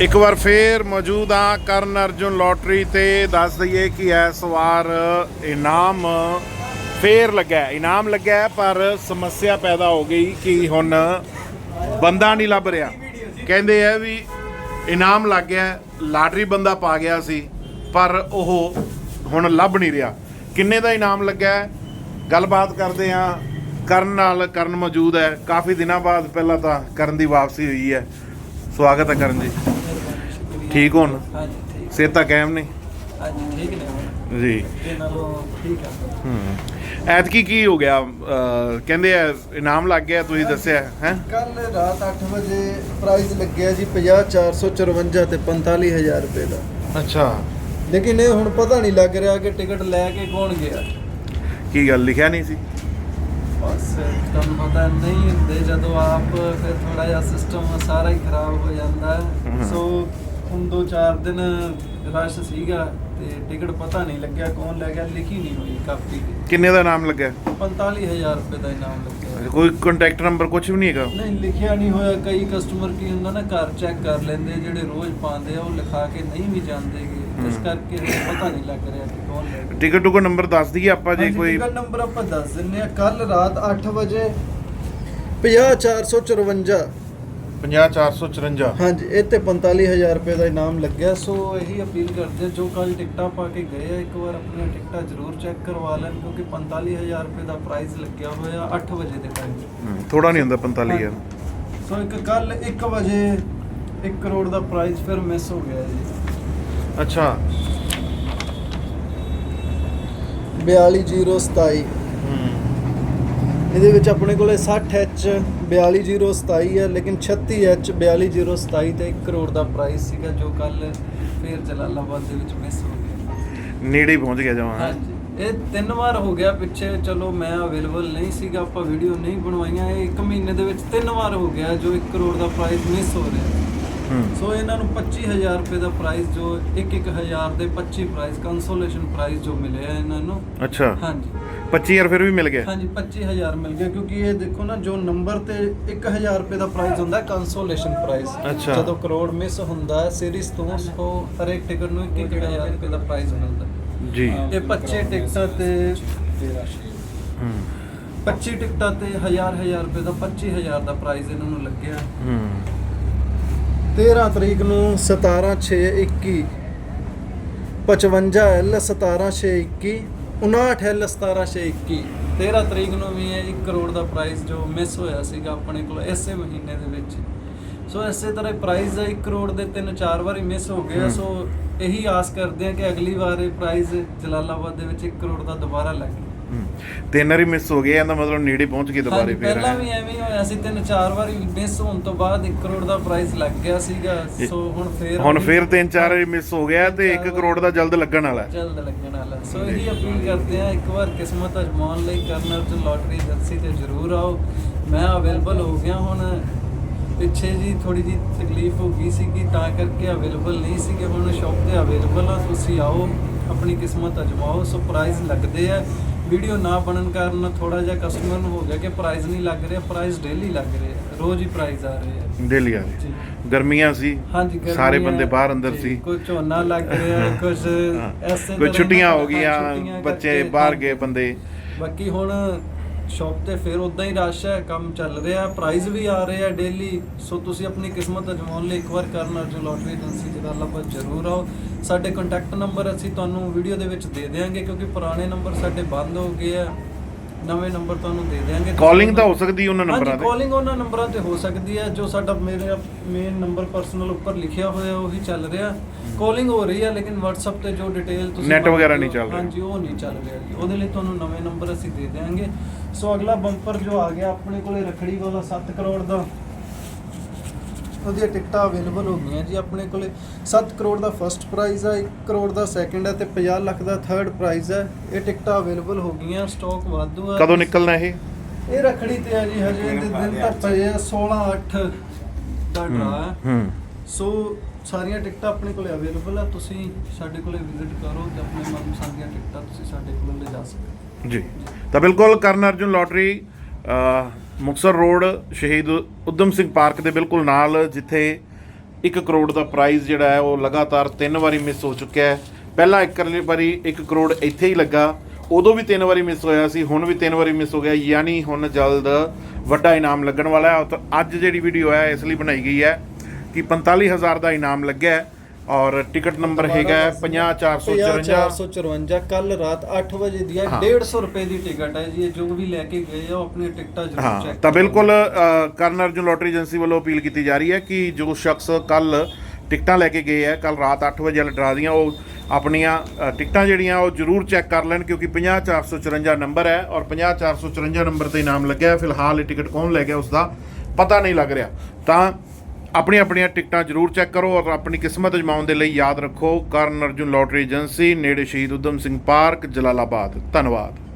ਇੱਕ ਵਾਰ ਫੇਰ ਮੌਜੂਦ ਆ ਕਰਨ ਅਰਜੁਨ ਲੋਟਰੀ ਤੇ। ਦੱਸ ਦਈਏ ਕਿ ਇਸ ਵਾਰ ਇਨਾਮ ਫੇਰ ਲੱਗਾ ਇਨਾਮ ਲੱਗਾ ਪਰ ਸਮੱਸਿਆ ਪੈਦਾ ਹੋ ਗਈ ਕਿ ਹੁਣ ਬੰਦਾ ਨਹੀਂ ਲੱਭ ਰਿਹਾ। ਕਹਿੰਦੇ ਆ ਵੀ ਇਨਾਮ ਲੱਗ ਗਿਆ ਲਾਟਰੀ ਬੰਦਾ ਪਾ ਗਿਆ ਸੀ, ਪਰ ਉਹ ਹੁਣ ਲੱਭ ਨਹੀਂ ਰਿਹਾ। ਕਿੰਨੇ ਦਾ ਇਨਾਮ ਲੱਗਾ ਗੱਲਬਾਤ ਕਰਦੇ ਆ ਕਰਨ ਨਾਲ ਕਰਨ ਮੌਜੂਦ ਹੈ। ਕਾਫੀ ਦਿਨਾਂ ਬਾਅਦ ਪਹਿਲਾਂ ਤਾਂ ਕਰਨ ਦੀ ਵਾਪਸੀ ਹੋਈ ਹੈ। ਸਵਾਗਤ ਹੈ ਕਰਨ ਜੀ। ਠੀਕ ਹੋਣ? ਹਾਂਜੀ ਠੀਕ। ਸਿਹਤਾਂ ਕਾਇਮ ਨੇ? ਹਾਂਜੀ ਠੀਕ ਨੇ ਜੀ। ਨਾਲੋਂ ਠੀਕ ਆ। ਹੂੰ। ਐਤਕੀ ਕੀ ਹੋ ਗਿਆ? ਅਹ, ਕਹਿੰਦੇ ਆ ਇਨਾਮ ਲੱਗ ਗਿਆ ਤੁਸੀਂ ਦੱਸਿਆ ਹੈ? ਕੱਲ ਰਾਤ 8 ਵਜੇ ਪ੍ਰਾਈਜ਼ ਲੱਗਿਆ ਜੀ 50454 ਤੇ 45000 ਰੁਪਏ ਦਾ। ਅੱਛਾ। ਲੇਕਿਨ ਇਹ ਹੁਣ ਪਤਾ ਨਹੀਂ ਲੱਗ ਰਿਹਾ ਕਿ ਟਿਕਟ ਲੈ ਕੇ ਕੌਣ ਗਿਆ। ਕੀ ਗੱਲ ਲਿਖਿਆ ਨਹੀਂ ਸੀ? ਬਸ ਤੁਹਾਨੂੰ ਪਤਾ ਨਹੀਂ ਹੁੰਦੇ ਜਦੋਂ ਆਪ ਫਿਰ ਥੋੜਾ ਜਿਹਾ ਸਿਸਟਮ ਸਾਰਾ ਹੀ ਖਰਾਬ ਹੋ ਜਾਂਦਾ। ਹਮ। ਸੋ ਹੁਣ ਦੋ ਚਾਰ ਦਿਨ ਰਸ਼ ਸੀਗਾ ਤੇ ਟਿਕਟ ਪਤਾ ਨਹੀਂ ਲੱਗਿਆ ਕੌਣ ਲੈ ਗਿਆ ਲਿਖੀ ਨਹੀਂ ਹੋਈ ਕਾਪੀ। ਤੇ ਕਿੰਨੇ ਦਾ ਇਨਾਮ ਲੱਗਾ 45000 ਰੁਪਏ ਦਾ ਇਨਾਮ ਲੱਗਿਆ। ਕੋਈ ਕੰਟੈਕਟ ਨੰਬਰ ਕੁਝ ਵੀ ਨਹੀਂ ਹੈਗਾ? ਨਹੀਂ ਲਿਖਿਆ ਨਹੀਂ ਹੋਇਆ। ਕਈ ਕਸਟਮਰ ਕੀ ਹੁੰਦਾ ਨਾ ਘਰ ਚੈੱਕ ਕਰ ਲੈਂਦੇ ਜਿਹੜੇ ਰੋਜ਼ ਪਾਉਂਦੇ ਆ ਉਹ ਲਿਖਾ ਕੇ ਨਹੀਂ ਵੀ ਜਾਂਦੇਗੇ ਇਸ। ਕਰਕੇ ਪਤਾ ਨਹੀਂ ਲੱਗ ਰਿਹਾ ਕਿ ਕੌਣ ਲੈ ਗਿਆ। ਟਿਕਟ ਟੁਕਟ ਨੰਬਰ ਦੱਸ ਦਈਏ ਆਪਾਂ ਜੇ ਕੋਈ ਟਿਕਟ ਨੰਬਰ ਆਪਾਂ ਦੱਸ ਦਿੰਨੇ ਆ। ਕੱਲ ਰਾਤ 8 ਵਜੇ 50454 50454 ਹਾਂਜੀ ਇਹ ਤੇ 45000 ਰੁਪਏ ਦਾ ਇਨਾਮ ਲੱਗਿਆ ਸੋ ਇਹੀ ਅਪੀਲ ਕਰਦੇ ਜੋ ਕੱਲ ਟਿਕਟਾਂ ਪਾ ਕੇ ਗਏ ਆ ਇੱਕ ਵਾਰ ਆਪਣੀਆਂ ਟਿਕਟਾਂ ਜ਼ਰੂਰ ਚੈੱਕ ਕਰਵਾ ਲੈਣ ਕਿਉਂਕਿ 45000 ਰੁਪਏ ਦਾ ਪ੍ਰਾਈਜ਼ ਲੱਗਿਆ ਹੋਇਆ 8 ਵਜੇ ਦੇ ਟਾਈਮ ਥੋੜਾ ਨਹੀਂ ਹੁੰਦਾ 45 ਯਾਰ ਸੋ ਇੱਕ ਕੱਲ 1 ਵਜੇ 1 ਕਰੋੜ ਦਾ ਪ੍ਰਾਈਜ਼ ਫਿਰ ਮਿਸ ਹੋ ਗਿਆ ਜੀ। ਅੱਛਾ। 42027 ਇਹਦੇ ਵਿੱਚ ਆਪਣੇ ਕੋਲੇ 60H 42027 ਹੈ ਲੇਕਿਨ 36H 42027 ਤੇ 1 ਕਰੋੜ ਦਾ ਪ੍ਰਾਈਜ਼ ਸੀਗਾ ਜੋ ਕੱਲ ਫਿਰ ਜਲਾਲਾਬਾਦ ਦੇ ਵਿੱਚ ਮਿਸ ਹੋ ਗਿਆ। ਨੇੜੇ ਪਹੁੰਚ ਗਿਆ ਜਮਾ। ਹਾਂਜੀ। ਇਹ ਤਿੰਨ ਵਾਰ ਹੋ ਗਿਆ ਪਿੱਛੇ ਚਲੋ ਮੈਂ ਅਵੇਲੇਬਲ ਨਹੀਂ ਸੀਗਾ ਆਪਾਂ ਵੀਡੀਓ ਨਹੀਂ ਬਣਵਾਈਆਂ ਇਹ ਇੱਕ ਮਹੀਨੇ ਦੇ ਵਿੱਚ ਤਿੰਨ ਵਾਰ ਹੋ ਗਿਆ ਜੋ 1 ਕਰੋੜ ਦਾ ਪ੍ਰਾਈਜ਼ ਮਿਸ ਹੋ ਰਿਹਾ। ਸੋ ਇਹਨਾਂ ਨੂੰ 25000 ਰੁਪਏ ਦਾ ਪ੍ਰਾਈਜ਼ ਜੋ 1-1000 ਦੇ 25 ਪ੍ਰਾਈਜ਼ ਕੰਸੋਲੇਸ਼ਨ ਪ੍ਰਾਈਜ਼ ਜੋ ਮਿਲੇ ਆ ਇਹਨਾਂ ਨੂੰ। ਅੱਛਾ। ਹਾਂਜੀ। 25000 ਫਿਰ ਵੀ ਮਿਲ ਗਿਆ? ਹਾਂਜੀ 25000 ਮਿਲ ਗਿਆ ਕਿਉਂਕਿ ਇਹ ਦੇਖੋ ਨਾ ਜੋ ਨੰਬਰ ਤੇ 1000 ਰੁਪਏ ਦਾ ਪ੍ਰਾਈਜ਼ ਹੁੰਦਾ ਕੰਸੋਲੇਸ਼ਨ ਪ੍ਰਾਈਜ਼ ਅੱਛਾ। ਜਦੋਂ ਕਰੋੜ ਮਿਸ ਹੁੰਦਾ ਹੈ ਸੀਰੀਜ਼ ਤੋਂ ਸੋ ਹਰੇਕ ਟਿਕਟ ਨੂੰ 1000 ਰੁਪਏ ਦਾ ਪ੍ਰਾਈਜ਼ ਮਿਲਦਾ ਹੈ। ਜੀ। ਇਹ 25 ਟਿਕਟਾਂ ਤੇ ਹੂੰ। 25 ਟਿਕਟਾਂ ਤੇ 1000 1000 ਰੁਪਏ ਦਾ 25000 ਦਾ ਪ੍ਰਾਈਜ਼ ਇਹਨਾਂ ਨੂੰ ਲੱਗਿਆ। ਹੂੰ। 13 ਤਰੀਕ ਨੂੰ 17621 55L 17621 59L 17621 13 ਤਰੀਕ ਨੂੰ ਵੀ ਇਹ 1 ਕਰੋੜ ਦਾ ਪ੍ਰਾਈਜ਼ ਜੋ ਮਿਸ ਹੋਇਆ ਸੀਗਾ ਆਪਣੇ ਕੋਲ ਇਸੇ ਮਹੀਨੇ ਦੇ ਵਿੱਚ ਸੋ ਇਸੇ ਤਰ੍ਹਾਂ ਪ੍ਰਾਈਜ਼ 1 ਕਰੋੜ ਦੇ ਤਿੰਨ ਚਾਰ ਵਾਰੀ ਮਿਸ ਹੋ ਗਿਆ। ਸੋ ਇਹੀ ਆਸ ਕਰਦੇ ਹਾਂ ਕਿ ਅਗਲੀ ਵਾਰ ਇਹ ਪ੍ਰਾਈਜ਼ ਜਲਾਲਾਬਾਦ ਦੇ ਵਿੱਚ 1 ਕਰੋੜ ਦਾ ਦੁਬਾਰਾ ਲੱਗੇ ਹੂੰ। ਤਿੰਨ ਵਾਰੀ ਮਿਸ ਹੋ ਗਿਆ ਇਹਦਾ ਮਤਲਬ ਨੇੜੇ ਪਹੁੰਚ ਗਏ ਦੁਬਾਰੇ ਫਿਰ ਪਹਿਲਾਂ। ਵੀ ਐਵੇਂ ਹੀ ਹੋਇਆ ਸੀ ਤਿੰਨ ਚਾਰ ਵਾਰੀ ਮਿਸ ਹੋਣ ਤੋਂ ਬਾਅਦ 1 ਕਰੋੜ ਦਾ ਪ੍ਰਾਈਜ਼ ਲੱਗ ਗਿਆ ਸੀਗਾ ਸੋ ਹੁਣ ਫੇਰ ਹੁਣ ਫਿਰ ਤਿੰਨ ਚਾਰ ਵਾਰੀ ਮਿਸ ਹੋ ਗਿਆ ਤੇ 1 ਕਰੋੜ ਦਾ ਜਲਦ ਲੱਗਣ ਵਾਲਾ ਹੈ। ਜਲਦ ਲੱਗਣ ਵਾਲਾ ਸੋ ਇਹੀ ਅਪੀਲ ਕਰਦੇ ਆ ਇੱਕ ਵਾਰ ਕਿਸਮਤ ਅਜਮਾਉਣ ਲਈ ਕਰਨਲ ਚ ਲਾਟਰੀ ਏਜੰਸੀ ਤੇ ਜ਼ਰੂਰ ਆਓ। ਮੈਂ ਅਵੇਲੇਬਲ ਹੋ ਗਿਆ ਹੁਣ ਪਿੱਛੇ ਜੀ ਥੋੜੀ ਜੀ ਤਕਲੀਫ ਹੋ ਗਈ ਸੀ ਕਿ ਤਾਂ ਕਰਕੇ ਅਵੇਲੇਬਲ ਨਹੀਂ ਸੀਗੇ। ਹੁਣ ਸ਼ਾਪ ਤੇ ਅਵੇਲੇਬਲ ਆ ਤੁਸੀਂ ਆਓ ਆਪਣੀ ਕਿਸਮਤ ਅਜਮਾਓ ਸੋ ਪ੍ਰਾਈਜ਼ ਲੱਗਦੇ ਆ। ਵੀਡੀਓ ਨਾ ਬਣਨ ਕਾਰਨ ਥੋੜਾ ਜਿਹਾ ਕਸਟਮਰ ਨੂੰ ਹੋ ਗਿਆ ਕਿ ਪ੍ਰਾਈਜ਼ ਨਹੀਂ ਲੱਗ ਰਿਹਾ ਪ੍ਰਾਈਜ਼ ਡੇਲੀ ਲੱਗ ਰਹੇ ਰੋਜ਼ ਹੀ ਪ੍ਰਾਈਜ਼ ਆ ਰਹੇ ਆ। ਦਿੱਲੀ ਆ ਜੀ। ਗਰਮੀਆਂ ਸੀ ਹਾਂਜੀ ਸਾਰੇ ਬੰਦੇ ਬਾਹਰ ਅੰਦਰ ਜੀ, ਸੀ। ਕੋਈ ਝੋਨਾ ਲੱਗ ਰਿਹਾ ਕੁਝ। ਐਸੇ ਕੋਈ ਤਰ੍ਹਾਂ ਛੁੱਟੀਆਂ ਹੋ ਹਾਂ, ਗਈਆਂ ਛੁੱਟੀਆਂ ਬੱਚੇ ਕਰਕੇ, ਬਾਹਰ। ਗਏ ਬੰਦੇ। ਬਾਕੀ ਹੁਣ ਸ਼ਾਪ ਤੇ ਫਿਰ ਉਦਾਂ ਹੀ ਰਸ਼ ਹੈ ਕੰਮ ਚੱਲ ਰਿਹਾ ਪ੍ਰਾਈਜ਼ ਵੀ ਆ ਰਹੇ ਆ ਡੇਲੀ ਸੋ ਤੁਸੀਂ ਆਪਣੀ ਕਿਸਮਤ ਅਜਮਾਉਣ ਲਈ ਇੱਕ ਵਾਰ ਕਰਨ ਅਰਜੁਨ ਲੋਟਰੀ ਏਜੰਸੀ ਜਲਾਲਾਬਾਦ ਜ਼ਰੂਰ ਆਓ। ਸਾਡੇ ਕੰਟੈਕਟ ਨੰਬਰ ਅਸੀਂ ਤੁਹਾਨੂੰ ਵੀਡੀਓ ਦੇ ਵਿੱਚ ਦੇ ਦੇਵਾਂਗੇ ਕਿਉਂਕਿ ਪੁਰਾਣੇ ਨੰਬਰ ਸਾਡੇ ਬੰਦ ਹੋ ਗਏ ਆ। ਨਵੇਂ ਨੰਬਰ ਤੁਹਾਨੂੰ ਦੇ ਦੇਵਾਂਗੇ ਕਾਲਿੰਗ ਤਾਂ ਹੋ ਸਕਦੀ ਉਹਨਾਂ ਨੰਬਰਾਂ ਤੇ। ਕਾਲਿੰਗ ਉਹਨਾਂ ਨੰਬਰਾਂ ਤੇ ਹੋ ਸਕਦੀ ਹੈ ਜੋ ਸਾਡਾ ਮੇਰੇ ਮੇਨ ਨੰਬਰ ਪਰਸਨਲ ਉੱਪਰ ਲਿਖਿਆ ਹੋਇਆ ਉਹੀ ਚੱਲ ਰਿਹਾ। ਕਾਲਿੰਗ ਹੋ ਰਹੀ ਹੈ ਲੇਕਿਨ WhatsApp ਤੇ ਜੋ ਡਿਟੇਲ ਤੁਸੀਂ Net ਵਗੈਰਾ ਨਹੀਂ ਚੱਲ ਰਿਹਾ। ਹਾਂਜੀ ਉਹ ਨਹੀਂ ਚੱਲ ਰਿਹਾ ਜੀ। ਉਹਦੇ ਲਈ ਤੁਹਾਨੂੰ ਨਵੇਂ ਨੰਬਰ ਅਸੀਂ ਦੇ ਦੇਵਾਂਗੇ ਸੋ ਅਗਲਾ ਬੰਪਰ ਜੋ ਆ ਗਿਆ ਆਪਣੇ ਕੋਲੇ ਰਖੜੀ ਵਾਲਾ 7 ਕਰੋੜ ਦਾ। ਉਹਦੀਆਂ ਟਿਕਟਾਂ ਅਵੇਲੇਬਲ ਹੋ ਗਈਆਂ ਜੀ? ਆਪਣੇ ਕੋਲੇ 7 ਕਰੋੜ ਦਾ ਫਰਸਟ ਪ੍ਰਾਈਜ਼ ਹੈ 1 ਕਰੋੜ ਦਾ ਸੈਕੰਡ ਹੈ ਤੇ 50 ਲੱਖ ਦਾ ਥਰਡ ਪ੍ਰਾਈਜ਼ ਹੈ ਇਹ ਟਿਕਟਾਂ ਅਵੇਲੇਬਲ ਹੋ ਗਈਆਂ ਸਟਾਕ ਵਾਧੂ ਹੈ ਕਦੋਂ ਨਿਕਲਣਾ ਇਹ? ਇਹ ਰਖੜੀ ਤੇ ਆ ਜੀ ਹਜੇ ਦਿਨ ਤਾਂ ਪਏ ਆ 16 8 ਦਾ ਡਰਾ ਹੈ ਹੂੰ। ਸੋ ਸਾਰੀਆਂ ਟਿਕਟਾਂ ਆਪਣੇ ਕੋਲੇ ਅਵੇਲੇਬਲ ਆ ਤੁਸੀਂ ਸਾਡੇ ਕੋਲੇ ਵਿਜ਼ਿਟ ਕਰੋ ਤੇ ਆਪਣੇ ਮਨਪਸੰਦ ਦੀਆਂ ਟਿਕਟਾਂ ਤੁਸੀਂ ਸਾਡੇ ਕੋਲੋਂ ਲੈ ਜਾ ਸਕਦੇ ਜੀ। ਤਾਂ ਬਿਲਕੁਲ ਕਰਨ ਅਰਜੁਨ ਲੋਟਰੀ ਅ, ਮੁਕਤਸਰ ਰੋਡ ਸ਼ਹੀਦ ਉਦਮ ਸਿੰਘ ਪਾਰਕ ਦੇ ਬਿਲਕੁਲ ਨਾਲ ਜਿੱਥੇ 1 ਕਰੋੜ ਦਾ ਪ੍ਰਾਈਜ਼ ਜਿਹੜਾ ਹੈ ਉਹ ਲਗਾਤਾਰ ਤਿੰਨ ਵਾਰੀ ਮਿਸ ਹੋ ਚੁੱਕਿਆ ਹੈ। ਪਹਿਲਾਂ ਇੱਕ ਵਾਰੀ 1 ਕਰੋੜ ਇੱਥੇ ਹੀ ਲੱਗਾ। ਉਦੋਂ ਵੀ ਤਿੰਨ ਵਾਰੀ ਮਿਸ ਹੋਇਆ ਸੀ ਹੁਣ ਵੀ ਤਿੰਨ ਵਾਰੀ ਮਿਸ ਹੋ ਗਿਆ। ਯਾਨੀ ਹੁਣ ਜਲਦ ਵੱਡਾ ਇਨਾਮ ਲੱਗਣ ਵਾਲਾ ਹੈ। ਅੱਜ ਜਿਹੜੀ ਵੀਡੀਓ ਹੈ ਇਸ ਲਈ ਬਣਾਈ ਗਈ ਹੈ ਕਿ 45000 ਦਾ ਇਨਾਮ ਲੱਗਿਆ ਹੈ। ਔਰ ਟਿਕਟ ਨੰਬਰ ਹੈਗਾ ਹੈ 50454 454 ਕੱਲ ਰਾਤ 8 ਵਜੇ ਦੀ ਹੈ ਹਾਂ। 150 ਰੁਪਏ ਦੀ ਟਿਕਟ ਹੈ ਜੀ ਜੋ ਵੀ ਲੈ ਕੇ ਗਏ ਆ ਉਹ ਆਪਣੀ ਟਿਕਟਾਂ ਜ਼ਰੂਰ ਚੈੱਕ ਤਾਂ ਬਿਲਕੁਲ ਕਰਨ ਅਰਜੁਨ ਲੋਟਰੀ ਏਜੰਸੀ ਵੱਲੋਂ ਅਪੀਲ ਕੀਤੀ ਜਾ ਰਹੀ ਹੈ ਕਿ ਜੋ ਸ਼ਖਸ ਕੱਲ ਟਿਕਟਾਂ ਲੈ ਕੇ ਗਏ ਹੈ ਕੱਲ ਰਾਤ 8 ਵਜੇ ਵਾਲੇ ਡਰਾ ਦੀਆਂ ਉਹ ਆਪਣੀਆਂ ਟਿਕਟਾਂ ਜਿਹੜੀਆਂ ਉਹ ਜ਼ਰੂਰ ਚੈੱਕ ਕਰ ਲੈਣ ਕਿਉਂਕਿ 50454 ਨੰਬਰ ਹੈ ਔਰ 50454 ਨੰਬਰ ਤੇ ਇਨਾਮ ਲੱਗਿਆ। ਫਿਲਹਾਲ ਇਹ ਟਿਕਟ ਕੌਣ ਲੈ ਗਿਆ ਉਸ ਦਾ ਪਤਾ ਨਹੀਂ ਲੱਗ ਰਿਹਾ ਤਾਂ ਆਪਣੀਆਂ ਆਪਣੀਆਂ ਟਿਕਟਾਂ ਜ਼ਰੂਰ ਚੈੱਕ ਕਰੋ ਔਰ ਆਪਣੀ ਕਿਸਮਤ ਅਜਮਾਉਣ ਦੇ ਲਈ ਯਾਦ ਰੱਖੋ। ਕਰਨ ਅਰਜੁਨ ਲੋਟਰੀ ਏਜੰਸੀ ਨੇੜੇ ਸ਼ਹੀਦ ਉਦਮ ਸਿੰਘ ਪਾਰਕ ਜਲਾਲਾਬਾਦ। ਧੰਨਵਾਦ।